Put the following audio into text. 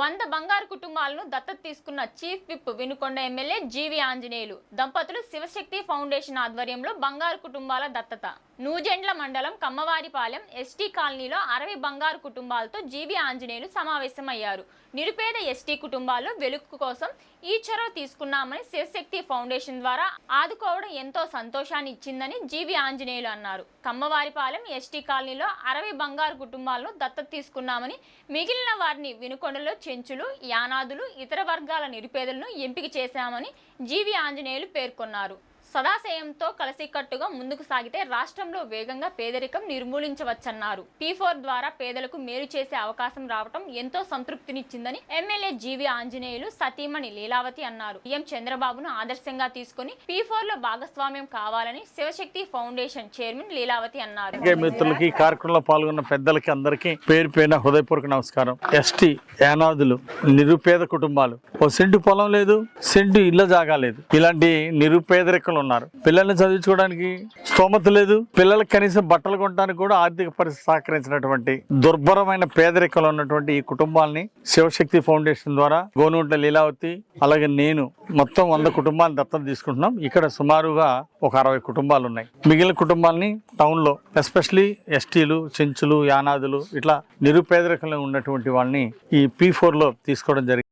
వంద బంగారు కుటుంబాలను దత్తత తీసుకున్న chief whip Vinukonda MLA GV Anjaneyulu. దంపతులు శివశక్తి ఫౌండేషన్ ఆధ్వర్యంలో బంగారు కుటుంబాల దత్తత. నూజెండ్ల మండలం కమ్మవారిపాలెం ఎస్టీ కాలనీలో అరవై బంగారు కుటుంబాలతో జీవి ఆంజనేయులు సమావేశమయ్యారు. నిరుపేద ఎస్టీ కుటుంబాలు వెలుగు కోసం ఈ చొరవ తీసుకున్నామని శివశక్తి ఫౌండేషన్ ద్వారా ఆదుకోవడం ఎంతో సంతోషాన్ని ఇచ్చిందని జీవి ఆంజనేయులు అన్నారు. కమ్మవారిపాలెం ఎస్టీ కాలనీలో అరవై బంగారు కుటుంబాలను దత్తత తీసుకున్నామని మిగిలిన వారిని వినుకొండలో చెంచులు యానాదులు ఇతర వర్గాల నిరుపేదలను ఎంపిక చేశామని జీవి ఆంజనేయులు పేర్కొన్నారు. సదాశయంతో కలిసికట్టుగా ముందుకు సాగితే రాష్ట్రంలో వేగంగా పేదరికం నిర్మూలించవచ్చన్నారు. పీ ఫోర్ ద్వారా పేదలకు మేలు చేసే అవకాశం రావటం ఎంతో సంతృప్తినిచ్చిందని ఎమ్మెల్యే జీవి ఆంజనేయులు సతీమణి లీలావతి అన్నారు. సీఎం చంద్రబాబును ఆదర్శంగా తీసుకుని పీ ఫోర్లో భాగస్వామ్యం కావాలని శివశక్తి ఫౌండేషన్ చైర్మన్ లీలావతి అన్నారు. మిత్రులకి కార్యక్రమంలో పాల్గొన్న పెద్దలకి అందరికీ పేరు పైన హృదయపూర్వక నమస్కారం. ఎస్టీ యానాదులు నిరుపేద కుటుంబాలు. ఓ సెంటు పొలం లేదు సెంటు ఇళ్ళ జాగా లేదు. ఇలాంటి నిరుపేదరికలు ఉన్నారు. పిల్లల్ని చదివించుకోవడానికి స్తోమత లేదు. పిల్లలకు కనీసం బట్టలు కొనడానికి కూడా ఆర్థిక పరిస్థితి సహకరించినటువంటి దుర్భరమైన పేదరికలు ఉన్నటువంటి ఈ కుటుంబాలని శివశక్తి ఫౌండేషన్ ద్వారా గోనుంట లీలావతి అలాగే నేను మొత్తం వంద కుటుంబాలను దత్తత తీసుకుంటున్నాం. ఇక్కడ సుమారుగా ఒక అరవై కుటుంబాలు ఉన్నాయి. మిగిలిన కుటుంబాలని టౌన్లో ఎస్పెషలీ ఎస్టీలు చెంచులు యానాదులు ఇట్లా నిరుపేదరికంలో ఉన్నటువంటి వాళ్ళని ఈ పీ ఫోర్లో తీసుకోవడం జరిగింది.